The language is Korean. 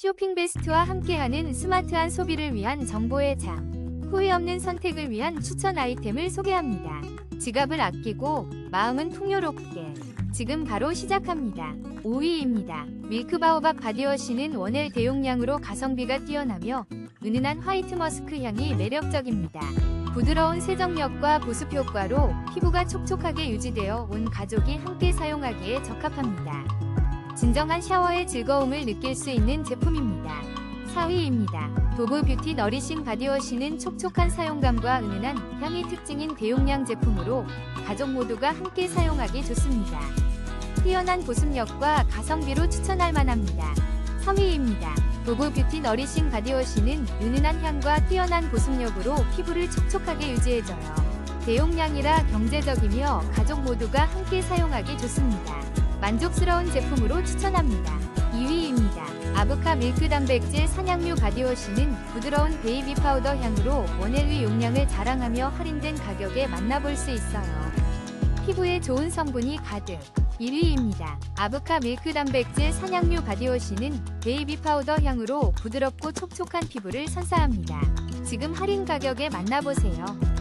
쇼핑 베스트와 함께하는 스마트한 소비를 위한 정보의 장. 후회 없는 선택을 위한 추천 아이템을 소개합니다. 지갑을 아끼고 마음은 풍요롭게. 지금 바로 시작합니다. 5위입니다. 밀크바오밥 바디워시는 원액 대용량으로 가성비가 뛰어나며 은은한 화이트 머스크 향이 매력적입니다. 부드러운 세정력과 보습 효과로 피부가 촉촉하게 유지되어 온 가족이 함께 사용하기에 적합합니다. 진정한 샤워의 즐거움을 느낄 수 있는 제품입니다. 4위입니다. 도브 뷰티 너리싱 바디워시는 촉촉한 사용감과 은은한 향이 특징인 대용량 제품으로 가족 모두가 함께 사용하기 좋습니다. 뛰어난 보습력과 가성비로 추천할 만합니다. 3위입니다. 도브 뷰티 너리싱 바디워시는 은은한 향과 뛰어난 보습력으로 피부를 촉촉하게 유지해줘요. 대용량이라 경제적이며 가족 모두가 함께 사용하기 좋습니다. 만족스러운 제품으로 추천합니다. 2위입니다. 아브카 밀크 단백질 산양류 바디워시는 부드러운 베이비 파우더 향으로 원액의 용량을 자랑하며 할인된 가격에 만나볼 수 있어요. 피부에 좋은 성분이 가득. 1위입니다. 아브카 밀크 단백질 산양류 바디워시는 베이비 파우더 향으로 부드럽고 촉촉한 피부를 선사합니다. 지금 할인 가격에 만나보세요.